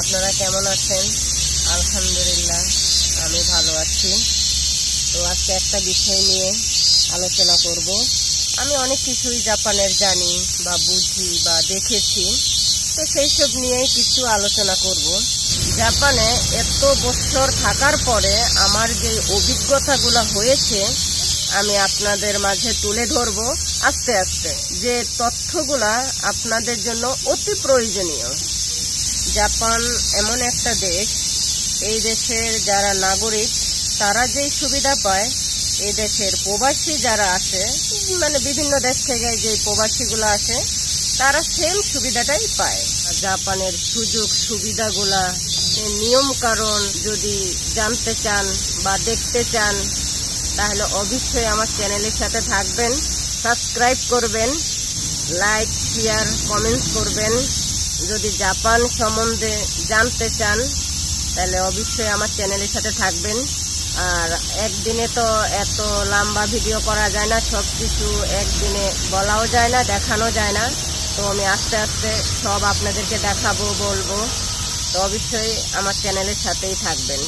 আপনারা কেমন আছেন? আলহামদুলিল্লাহ, আমি ভালো আছি। তো আজকে একটা বিষয় নিয়ে আলোচনা করব। আমি অনেক কিছুই জাপানের জানি বা বুঝি বা দেখেছি। তো সেই সব নিয়েই কিছু আলোচনা করব। জাপানে এত বছর থাকার পরে আমার যে অভিজ্ঞতাগুলো হয়েছে, আমি আপনাদের মাঝে তুলে ধরব আস্তে আস্তে। যে তথ্যগুলা আপনাদের জন্য অতি প্রয়োজনীয়। জাপান এমন একটা দেশ, এই দেশের যারা নাগরিক, তারা যেই সুবিধা পায় এই দেশের প্রবাসী যারা আসে মানে বিভিন্ন দেশ থেকে যে প্রবাসীগুলো আসে, তারা সেম সুবিধাটাই পায়। জাপানের সুযোগ সুবিধাগুলা নিয়ম কারণ যদি জানতে চান বা দেখতে চান, তাহলে অবশ্যই আমার চ্যানেলের সাথে থাকবেন, সাবস্ক্রাইব করবেন, লাইক, শেয়ার কমেন্টস করবেন। যদি জাপান সম্বন্ধে জানতে চান, তাহলে অবশ্যই আমার চ্যানেলের সাথে থাকবেন। আর একদিনে তো এত লম্বা ভিডিও করা যায় না, সব কিছু একদিনে বলাও যায় না, দেখানো যায় না। তো আমি আস্তে আস্তে সব আপনাদেরকে দেখাবো, বলব। তো অবশ্যই আমার চ্যানেলের সাথেই থাকবেন।